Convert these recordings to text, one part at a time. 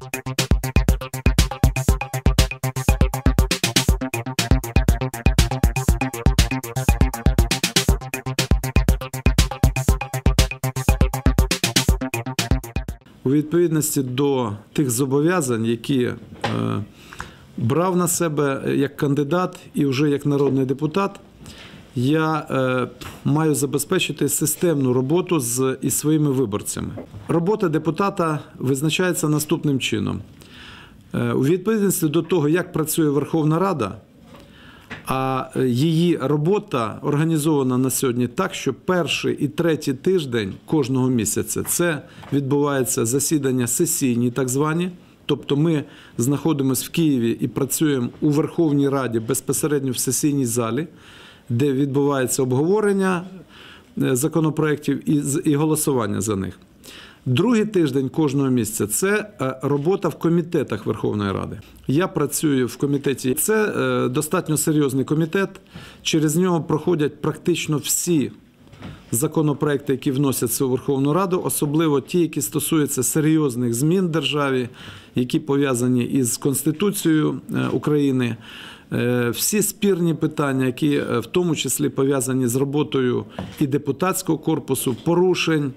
У відповідності до тих зобов'язань, які е, брав на себе як кандидат і вже як народний депутат, я е, маю забезпечити системну роботу з із своїми виборцями. Робота депутата визначається наступним чином. Е, У відповідності до того, як працює Верховна Рада, а е, її робота організована на сьогодні так, що перший і третій тиждень кожного місяця це відбувається засідання сесійні, так звані. Тобто ми знаходимося в Києві і працюємо у Верховній Раді безпосередньо в сесійній залі, де відбувається обговорення е, законопроєктів і, голосування за них. Другий тиждень кожного місяця це е, робота в комітетах Верховної Ради. Я працюю в комітеті. Це е, достатньо серйозний комітет. Через нього проходять практично всі законопроекти, які вносяться у Верховну Раду, особливо ті, які стосуються серйозних змін державі, які пов'язані із Конституцією України. Е, Всі спірні питання, які е, в тому числі пов'язані з роботою і депутатського корпусу, порушень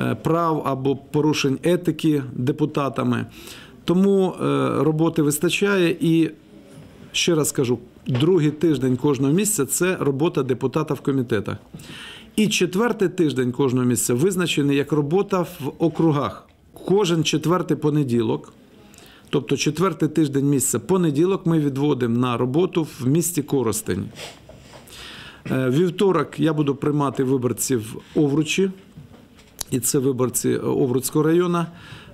е, прав або порушень етики депутатами. Тому роботи вистачає і ще раз кажу, другий тиждень кожного місяця це робота депутата в комітетах. І четвертий тиждень кожного місяця визначений як робота в округах. Кожен четвертий понеділок, тобто четвертий тиждень місяця, понеділок ми відводимо на роботу в місті Коростень. Е, Вівторок я буду приймати виборців Овручі, і це виборці Овруцького району.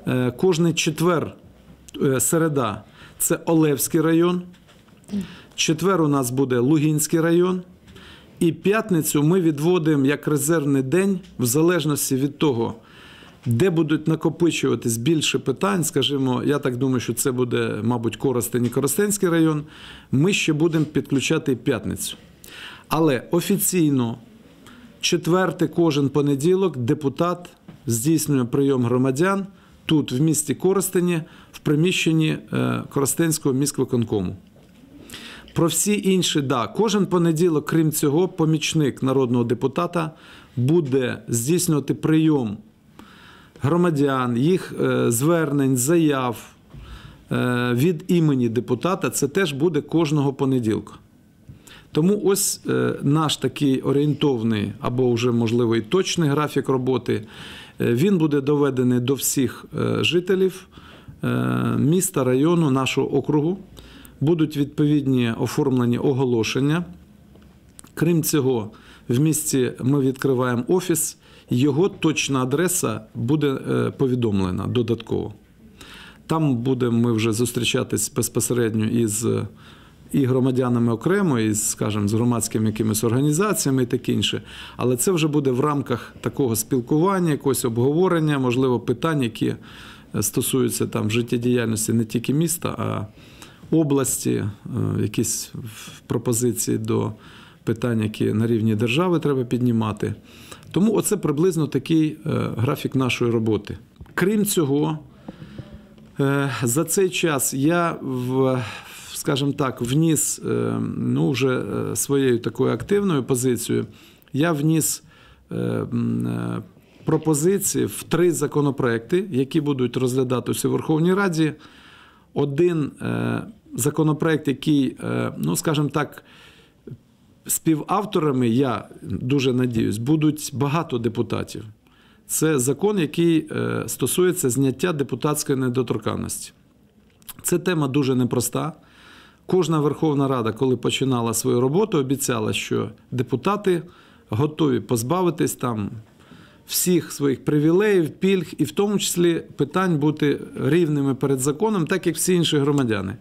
Е, Кожний четвер, е, середа, це Олевський район. Четвер у нас буде Лугінський район. І п'ятницю ми відводимо як резервний день, в залежності від того, де будуть накопичуватись більше питань. Скажімо, я так думаю, що це буде, мабуть, Коростень і Коростенський район. Ми ще будемо підключати п'ятницю. Але офіційно четвертий кожен понеділок депутат здійснює прийом громадян тут, в місті Коростені, в приміщенні е, Коростенського міськвиконкому. Про всі інші, да, кожен понеділок, крім цього, помічник народного депутата буде здійснювати прийом громадян, їх е, звернень, заяв е, від імені депутата. Це теж буде кожного понеділка. Тому ось е, наш такий орієнтовний або вже можливо і точний графік роботи. Він буде доведений до всіх жителів міста, району, нашого округу. Будуть відповідні оформлені оголошення. Крім цього, в місті ми відкриваємо офіс, його точна адреса буде е, повідомлена додатково. Там будемо ми вже зустрічатись безпосередньо із і громадянами окремо, і, скажімо, з громадськими якимись організаціями і таке інше. Але це вже буде в рамках такого спілкування, якогось обговорення, можливо, питань, які е, стосуються там життєдіяльності не тільки міста, а області, е, якісь пропозиції до питань, які на рівні держави треба піднімати. Тому оце приблизно такий е, графік нашої роботи. Крім цього, Е, За цей час я в, скажімо так, вніс е, ну, вже своєю такою активною позицією. Я вніс пропозиції в три законопроекти, які будуть розглядатися у Верховній Раді. Один законопроект, який, ну скажімо так, співавторами, я дуже надіюсь, будуть багато депутатів. Це закон, який е, стосується зняття депутатської недоторканності. Це тема дуже непроста. Кожна Верховна Рада, коли починала свою роботу, обіцяла, що депутати готові позбавитись там всіх своїх привілеїв, пільг, і в тому числі питань бути рівними перед законом, так як всі інші громадяни.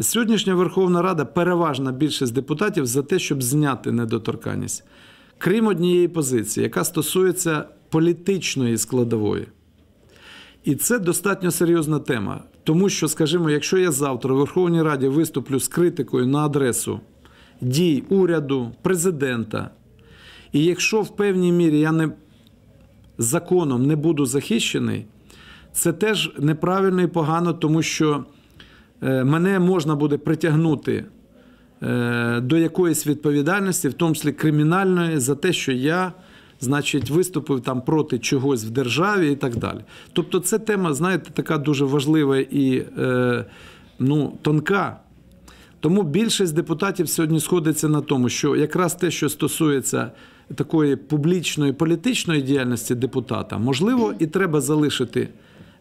Сьогоднішня Верховна Рада переважна більшість депутатів за те, щоб зняти недоторканність. Крім однієї позиції, яка стосується політичної складової. І це достатньо серйозна тема. Тому що, скажімо, якщо я завтра в Верховній Раді виступлю з критикою на адресу дій уряду, президента, і якщо в певній мірі я не законом не буду захищений, це теж неправильно і погано, тому що мене можна буде притягнути е, до якоїсь відповідальності, в тому числі кримінальної, за те, що я. Значить, виступив там проти чогось в державі і так далі. Тобто, це тема, знаєте, така дуже важлива і е, ну, тонка. Тому більшість депутатів сьогодні сходиться на тому, що якраз те, що стосується такої публічної політичної діяльності депутата, можливо, і треба залишити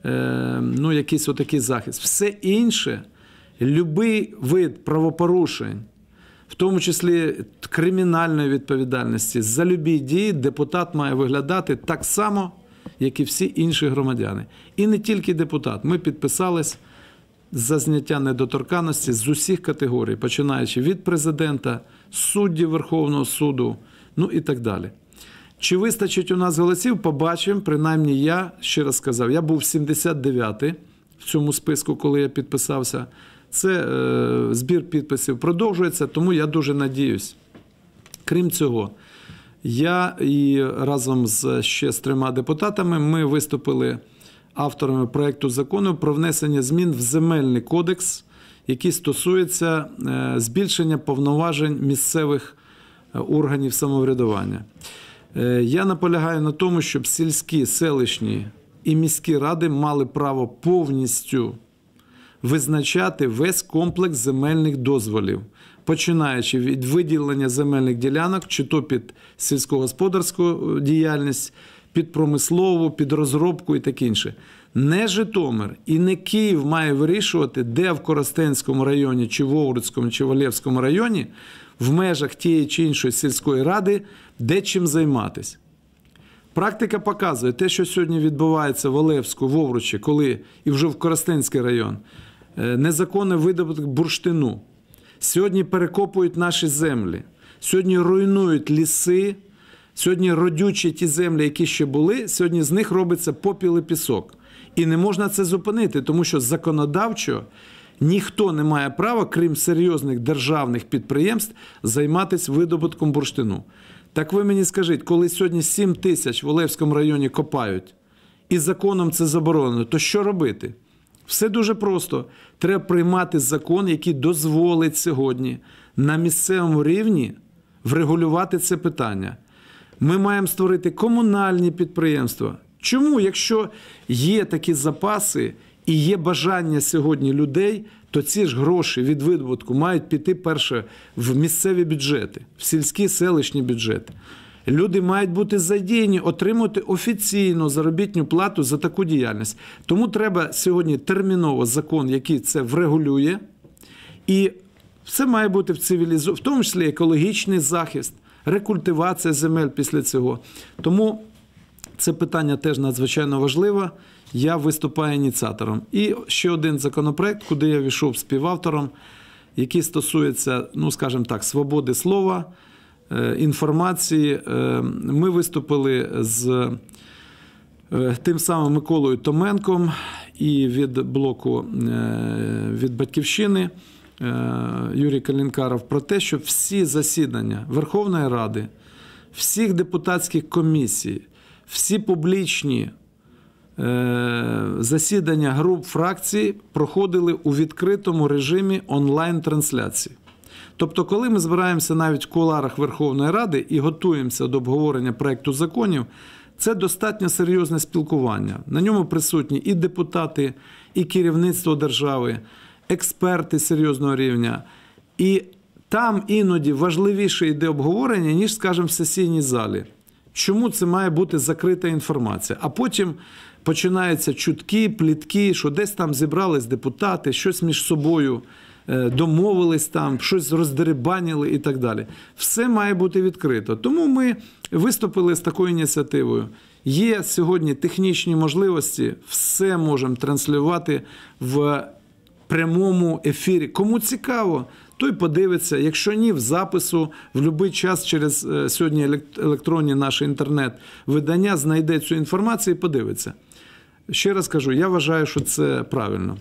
е, ну, якийсь отакий захист. Все інше, будь-який вид правопорушень, в тому числі кримінальної відповідальності, за любі дії депутат має виглядати так само, як і всі інші громадяни. І не тільки депутат. Ми підписались за зняття недоторканності з усіх категорій, починаючи від президента, суддів Верховного суду, ну і так далі. Чи вистачить у нас голосів? Побачимо. Принаймні, я ще раз сказав, я був 79-й в цьому списку, коли я підписався. Це е, збір підписів продовжується, тому я дуже надіюсь. Крім цього, я і разом з ще з трьома депутатами ми виступили авторами проєкту закону про внесення змін в земельний кодекс, який стосується е, збільшення повноважень місцевих е, органів самоврядування. Я наполягаю на тому, щоб сільські, селищні і міські ради мали право повністю визначати весь комплекс земельних дозволів, починаючи від виділення земельних ділянок, чи то під сільськогосподарську діяльність, під промислову, під розробку і таке інше. Не Житомир і не Київ має вирішувати, де в Коростенському районі, чи в Овруцькому, чи в Олєвському районі, в межах тієї чи іншої сільської ради, де чим займатися. Практика показує те, що сьогодні відбувається в Олевську, в Овручі, коли і вже в Коростенський район, е, незаконний видобуток бурштину. Сьогодні перекопують наші землі, сьогодні руйнують ліси. Сьогодні родючі ті землі, які ще були, сьогодні з них робиться попіл і пісок. І не можна це зупинити, тому що законодавчо ніхто не має права, крім серйозних державних підприємств, займатися видобутком бурштину. Так ви мені скажіть, коли сьогодні 7 тисяч в Олевському районі копають, і законом це заборонено, то що робити? Все дуже просто. Треба приймати закон, який дозволить сьогодні на місцевому рівні врегулювати це питання. Ми маємо створити комунальні підприємства. Чому, якщо є такі запаси і є бажання сьогодні людей, то ці ж гроші від видобутку мають піти перше в місцеві бюджети, в сільські селищні бюджети. Люди мають бути задіяні, отримати офіційну заробітну плату за таку діяльність. Тому треба сьогодні терміново закон, який це врегулює, і все має бути в цивілізу, в тому числі екологічний захист рекультивація земель після цього. Тому це питання теж надзвичайно важливе. Я виступаю ініціатором. І ще один законопроект, куди я війшов співавтором, який стосується, ну скажімо так, свободи слова, інформації. Е, ми виступили з е, тим самим Миколою Томенком і від блоку від Батьківщини. Е, Юрій Калінкаров про те, що всі засідання Верховної Ради, всіх депутатських комісій, всі публічні е, засідання груп фракцій проходили у відкритому режимі онлайн-трансляції. Тобто, коли ми збираємося навіть в куларах Верховної Ради і готуємося до обговорення проєкту законів, це достатньо серйозне спілкування. На ньому присутні і депутати, і керівництво держави експерти серйозного рівня. І там іноді важливіше йде обговорення, ніж, скажімо, в сесійній залі. Чому це має бути закрита інформація? А потім починаються чутки, плітки, що десь там зібрались депутати, щось між собою домовились там, щось роздерибаніли і так далі. Все має бути відкрито. Тому ми виступили з такою ініціативою. Є сьогодні технічні можливості, все можемо транслювати в прямому ефірі. Кому цікаво, той подивиться. Якщо ні, в запису в будь-який час через е, сьогодні електронні наші інтернет-видання знайде цю інформацію і подивиться. Ще раз кажу, я вважаю, що це правильно.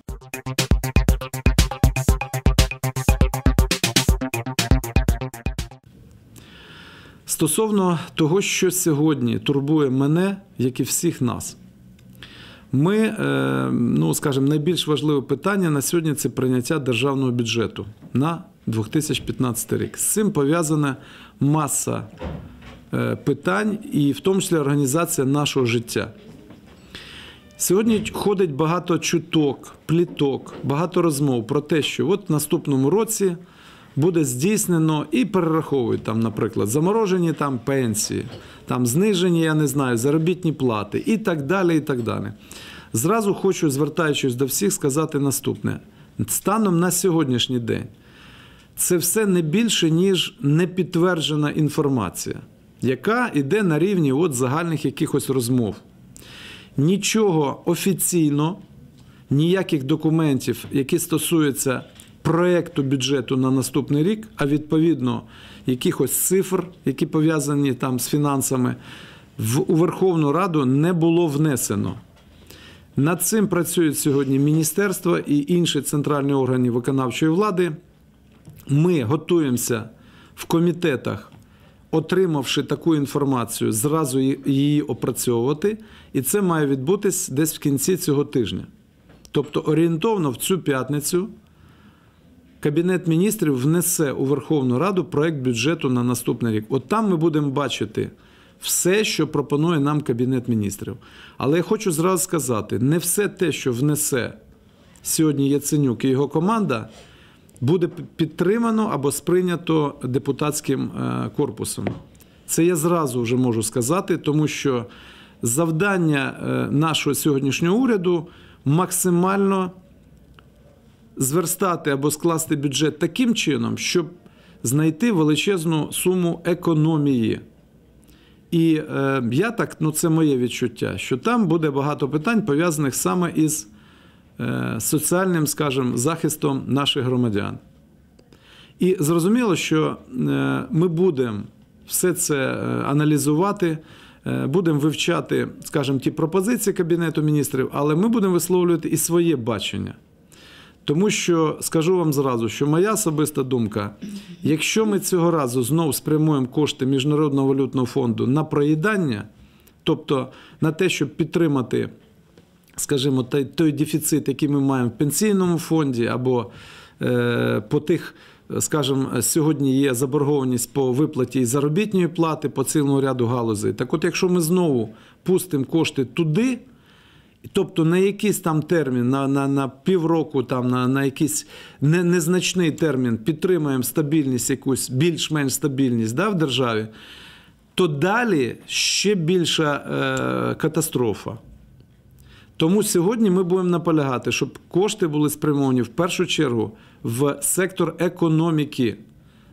Стосовно того, що сьогодні турбує мене, як і всіх нас, Ми, е, ну скажімо, найбільш важливе питання на сьогодні це прийняття державного бюджету на 2015 рік. З цим пов'язана маса е, питань, і в тому числі організація нашого життя. Сьогодні ходить багато чуток, пліток, багато розмов про те, що от в наступному році буде здійснено і перераховують там, наприклад, заморожені там пенсії, там знижені, я не знаю, заробітні плати і так далі. і так далі. Зразу хочу, звертаючись до всіх, сказати наступне: станом на сьогоднішній день це все не більше, ніж непідтверджена інформація, яка йде на рівні от загальних якихось розмов. Нічого офіційно, ніяких документів, які стосуються проекту бюджету на наступний рік, а відповідно якихось цифр, які пов'язані там з фінансами, в у Верховну Раду не було внесено. Над цим працюють сьогодні міністерства і інші центральні органи виконавчої влади. Ми готуємося в комітетах, отримавши таку інформацію, зразу її опрацьовувати, і це має відбутись десь в кінці цього тижня. Тобто орієнтовно в цю п'ятницю Кабінет міністрів внесе у Верховну Раду проект бюджету на наступний рік. От там ми будемо бачити все, що пропонує нам Кабінет міністрів. Але я хочу зразу сказати: не все те, що внесе сьогодні Яценюк і його команда, буде підтримано або сприйнято депутатським е, корпусом. Це я зразу вже можу сказати, тому що завдання е, нашого сьогоднішнього уряду максимально зверстати або скласти бюджет таким чином, щоб знайти величезну суму економії. І е, я так, ну це моє відчуття, що там буде багато питань пов'язаних саме із е, соціальним, скажімо, захистом наших громадян. І зрозуміло, що е, ми будемо все це е, аналізувати, е, будемо вивчати, скажімо, ті пропозиції Кабінету міністрів, але ми будемо висловлювати і своє бачення. Тому що скажу вам зразу, що моя особиста думка: якщо ми цього разу знову спрямуємо кошти Міжнародного валютного фонду на проїдання, тобто на те, щоб підтримати, скажімо, той, той дефіцит, який ми маємо в пенсійному фонді, або е, по тих, скажімо, сьогодні є заборгованість по виплаті і заробітної плати по цілому ряду галузей. Так, от, якщо ми знову пустимо кошти туди. Тобто на якийсь там термін, на на, на півроку, там, на на якийсь не, незначний термін підтримуємо стабільність, якусь більш-менш стабільність да, в державі, то далі ще більша е, катастрофа. Тому сьогодні ми будемо наполягати, щоб кошти були спрямовані в першу чергу в сектор економіки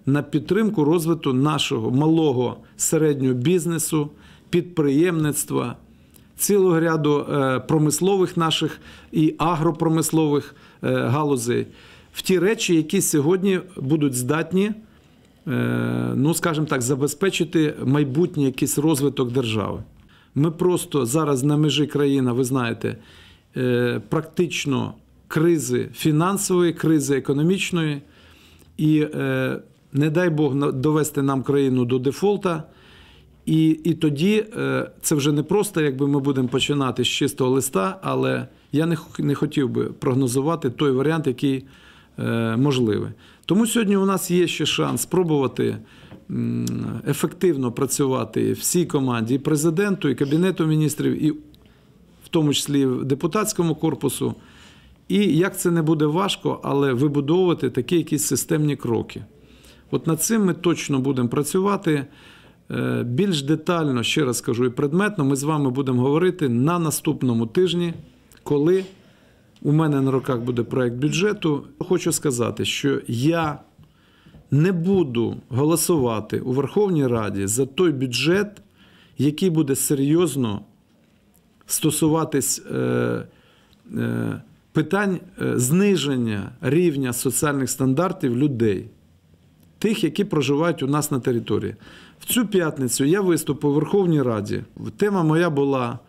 на підтримку розвитку нашого малого середнього бізнесу, підприємництва цілого ряду е, промислових наших і агропромислових е, галузей в ті речі, які сьогодні будуть здатні, е, ну скажімо так, забезпечити майбутній якийсь розвиток держави. Ми просто зараз на межі країни, ви знаєте, практично кризи фінансової, кризи економічної, і не дай Бог довести нам країну до дефолта. І і тоді е, це вже не просто, якби ми будемо починати з чистого листа, але я не не хотів би прогнозувати той варіант, який е, можливий. Тому сьогодні у нас є ще шанс спробувати ефективно працювати всій команді, і президенту, і Кабінету міністрів, і в тому числі в депутатському корпусу. І як це не буде важко, але вибудовувати такі якісь системні кроки. От над цим ми точно будемо працювати. Е, більш детально, ще раз скажу, і предметно ми з вами будемо говорити на наступному тижні, коли у мене на руках буде проєкт бюджету. Хочу сказати, що я не буду голосувати у Верховній Раді за той бюджет, який буде серйозно стосуватись е, е, питань зниження рівня соціальних стандартів людей тих, які проживають у нас на території. В цю п'ятницю я виступив у Верховній Раді. Тема моя була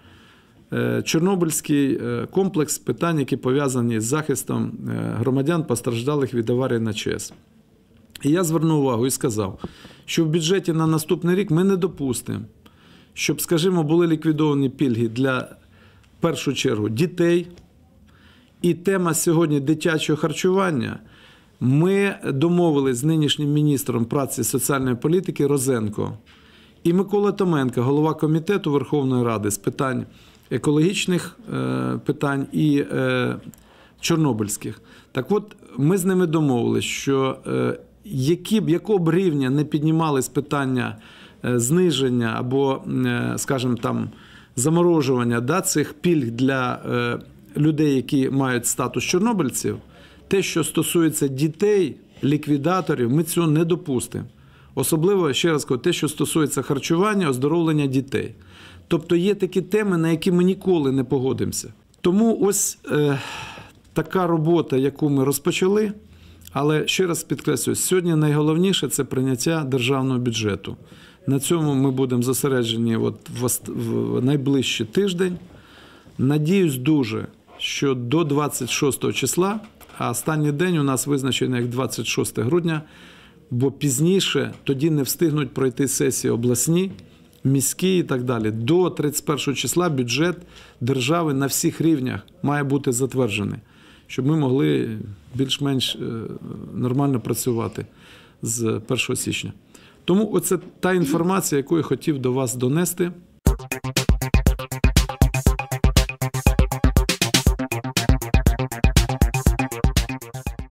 е, Чорнобильський е, комплекс питань, які пов'язані з захистом е, громадян, постраждалих від аварії на ЧАЕС. І я звернув увагу і сказав, що в бюджеті на наступний рік ми не допустимо, щоб, скажімо, були ліквідовані пільги для першу чергу дітей. І тема сьогодні дитячого харчування. Ми домовились з нинішнім міністром праці соціальної політики Розенко і Микола Томенко, голова комітету Верховної Ради з питань екологічних е, питань і е, чорнобильських. Так от, ми з ними домовились, що е, які б якого б рівня не піднімались питання зниження або, скажімо там, заморожування да, цих пільг для людей, які мають статус чорнобильців, те, що стосується дітей, ліквідаторів, ми цього не допустимо. Особливо, ще раз кажу, те, що стосується харчування, оздоровлення дітей. Тобто є такі теми, на які ми ніколи не погодимося. Тому ось е, така робота, яку ми розпочали. Але ще раз підкреслюю, сьогодні найголовніше це прийняття державного бюджету. На цьому ми будемо зосереджені от в, найближчий тиждень. Надіюсь дуже, що до 26 числа, а останній день у нас визначений як 26 грудня, бо пізніше тоді не встигнуть пройти сесії обласні, міські і так далі. До 31 числа бюджет держави на всіх рівнях має бути затверджений, щоб ми могли більш-менш е, нормально працювати з 1 січня. Тому оце та інформація, яку я хотів до вас донести.